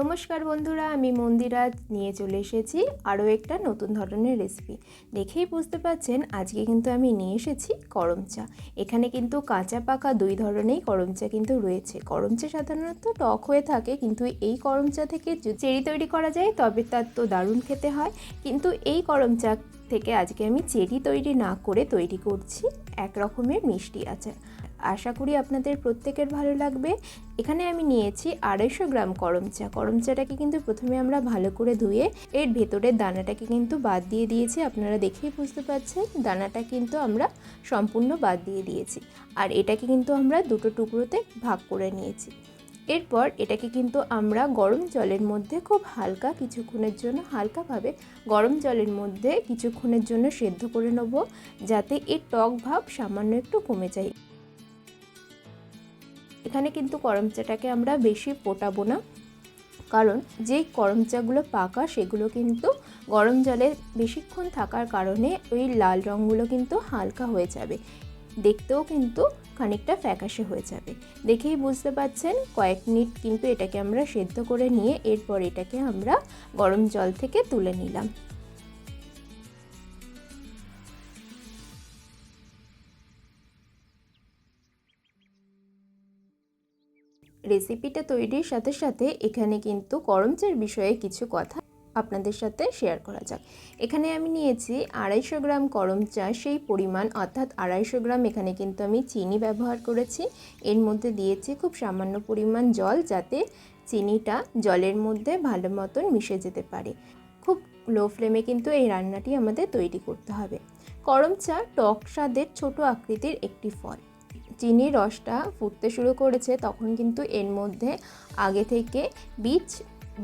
নমস্কার বন্ধুরা, আমি মন্দিরা নিয়ে চলে এসেছি আরও একটা নতুন ধরনের রেসিপি দেখেই বুঝতে পাচ্ছেন, আজকে কিন্তু আমি নিয়ে এসেছি করম চা। এখানে কিন্তু কাঁচা পাকা দুই ধরনেরই করম চা কিন্তু রয়েছে। করম চা সাধারণত টক হয়ে থাকে, কিন্তু এই করম চা থেকে চেরি তৈরি করা যায়, তবে তার তো দারুণ খেতে হয়। কিন্তু এই করম চা থেকে আজকে আমি চেরি তৈরি না করে তৈরি করছি, এক রকমের মিষ্টি আচার। আশা করি আপনাদের প্রত্যেকের ভালো লাগবে। এখানে আমি নিয়েছি আড়াইশো গ্রাম করম চা। করম চাটাকে কিন্তু প্রথমে আমরা ভালো করে ধুয়ে, এর ভেতরের দানাটাকে কিন্তু বাদ দিয়ে দিয়েছি। আপনারা দেখেই বুঝতে পারছেন, দানাটা কিন্তু আমরা সম্পূর্ণ বাদ দিয়ে দিয়েছি। আর এটাকে কিন্তু আমরা দুটো টুকরোতে ভাগ করে নিয়েছি। এরপর এটাকে কিন্তু আমরা গরম জলের মধ্যে খুব হালকা কিছুক্ষণের জন্য, হালকাভাবে গরম জলের মধ্যে কিছুক্ষণের জন্য সেদ্ধ করে নেব, যাতে এর টক ভাব সামান্য একটু কমে যায়। এখানে কিন্তু করম চাটাকে আমরা বেশি পোটাবো না। কারণ যেই করম চাগুলো পাকা, সেগুলো কিন্তু গরম জলে বেশিক্ষণ থাকার কারণে ওই লাল রঙগুলো কিন্তু হালকা হয়ে যাবে। দেখতেও কিন্তু খানিকটা ফ্যাকাশে হয়ে যাবে। দেখেই বুঝতে পাচ্ছেন, কয়েক মিনিট কিন্তু এটাকে আমরা সেদ্ধ করে নিয়ে এরপর এটাকে আমরা গরম জল থেকে তুলে নিলাম। রেসিপিটা তৈরির সাথে সাথে এখানে কিন্তু গরম চার বিষয়ে কিছু কথা আপনাদের সাথে শেয়ার করা যাক। এখানে আমি নিয়েছি আড়াইশো গ্রাম করম চা সেই পরিমাণ, অর্থাৎ আড়াইশো গ্রাম এখানে কিন্তু আমি চিনি ব্যবহার করেছি। এর মধ্যে দিয়েছি খুব সামান্য পরিমাণ জল যাতে চিনিটা জলের মধ্যে ভালো মতন মিশে যেতে পারে। খুব লো ফ্লেমে কিন্তু এই রান্নাটি আমাদের তৈরি করতে হবে। করম চা টক স্বাদের ছোট আকৃতির একটি ফল। চিনির রসটা ফুটতে শুরু করেছে তখন কিন্তু এর মধ্যে আগে থেকে বীজ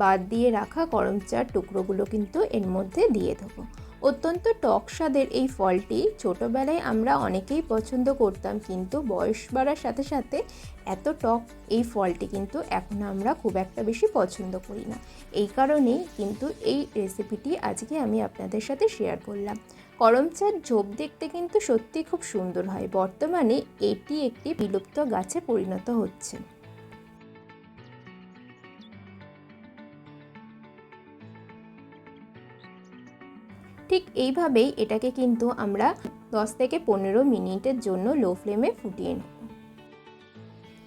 বাদ দিয়ে রাখা গরম চার টুকরোগুলো কিন্তু এর মধ্যে দিয়ে দেবো। অত্যন্ত টক স্বাদের এই ফলটি ছোটোবেলায় আমরা অনেকেই পছন্দ করতাম, কিন্তু বয়স বাড়ার সাথে সাথে এত টক এই ফলটি কিন্তু এখন আমরা খুব একটা বেশি পছন্দ করি না। এই কারণেই কিন্তু এই রেসিপিটি আজকে আমি আপনাদের সাথে শেয়ার করলাম। করম চার ঝোপ দেখতে কিন্তু সত্যি খুব সুন্দর হয়। বর্তমানে এটি একটি বিলুপ্ত গাছে পরিণত হচ্ছে। ঠিক এইভাবেই এটাকে কিন্তু আমরা 10 থেকে পনেরো মিনিটের জন্য লো ফ্লেমে ফুটিয়ে নেব।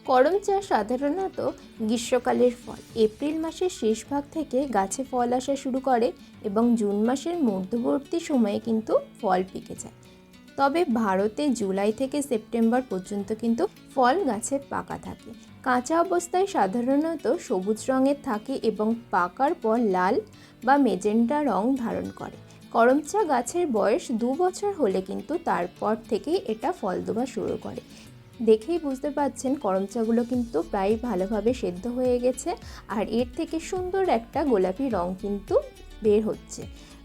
করম চা সাধারণত গ্রীষ্মকালের ফল। এপ্রিল মাসের শেষ ভাগ থেকে গাছে ফল আসা শুরু করে এবং জুন মাসের মধ্যবর্তী সময়ে কিন্তু ফল পেকে যায়। তবে ভারতে জুলাই থেকে সেপ্টেম্বর পর্যন্ত কিন্তু ফল গাছে পাকা থাকে। কাঁচা অবস্থায় সাধারণত সবুজ রঙের থাকে এবং পাকার পর লাল বা মেজেন্টা রং ধারণ করে। করম চা গাছের বয়স দু বছর হলে কিন্তু তারপর থেকেই এটা ফল দেওয়া শুরু করে। দেখেই বুঝতে পাচ্ছেন করমচাগুলো কিন্তু প্রায় ভালোভাবে সেদ্ধ হয়ে গেছে আর এর থেকে সুন্দর একটা গোলাপি রং কিন্তু বের হচ্ছে।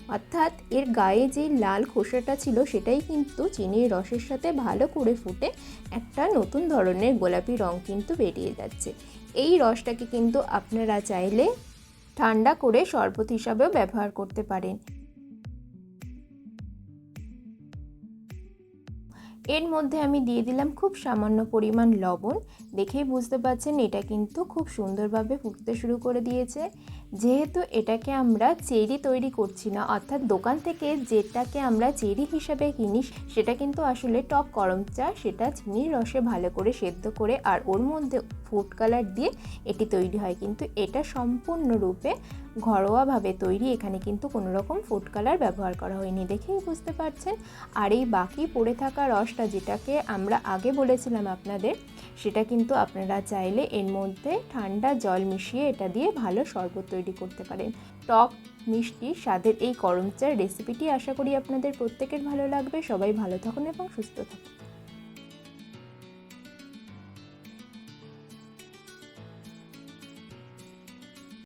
অর্থাৎ এর গায়ে যে লাল খোসাটা ছিল সেটাই কিন্তু চিনির রসের সাথে ভালো করে ফুটে একটা নতুন ধরনের গোলাপি রং কিন্তু বেরিয়ে যাচ্ছে। এই রসটাকে কিন্তু আপনারা চাইলে ঠান্ডা করে শরবত হিসাবেও ব্যবহার করতে পারেন। এর মধ্যে আমি দিয়ে দিলাম খুব সামান্য পরিমাণ লবণ। দেখেই বুঝতে পারছেন, এটা কিন্তু খুব সুন্দরভাবে ফুটতে শুরু করে দিয়েছে। যেহেতু এটাকে আমরা চেরি তৈরি করছি না, অর্থাৎ দোকান থেকে যেটাকে আমরা চেরি হিসাবে কিনি, সেটা কিন্তু আসলে টক গরম চা, সেটা চিনির রসে ভালো করে সেদ্ধ করে আর ওর মধ্যে ফুড কালার দিয়ে এটি তৈরি হয়। কিন্তু এটা সম্পূর্ণরূপে ঘরোয়াভাবে তৈরি, এখানে কিন্তু কোনো রকম ফুড কালার ব্যবহার করা হয়নি দেখেই বুঝতে পারছেন। আর এই বাকি পড়ে থাকা রসটা যেটাকে আমরা আগে বলেছিলাম আপনাদের, সেটা কিন্তু আপনারা চাইলে এর মধ্যে ঠান্ডা জল মিশিয়ে এটা দিয়ে ভালো শরবত তৈরি করতে পারেন। টক, মিষ্টি, স্বাদের এই করম চার রেসিপিটি আশা করি আপনাদের প্রত্যেকের ভালো লাগবে। সবাই ভালো থাকুন এবং সুস্থ থাকুন।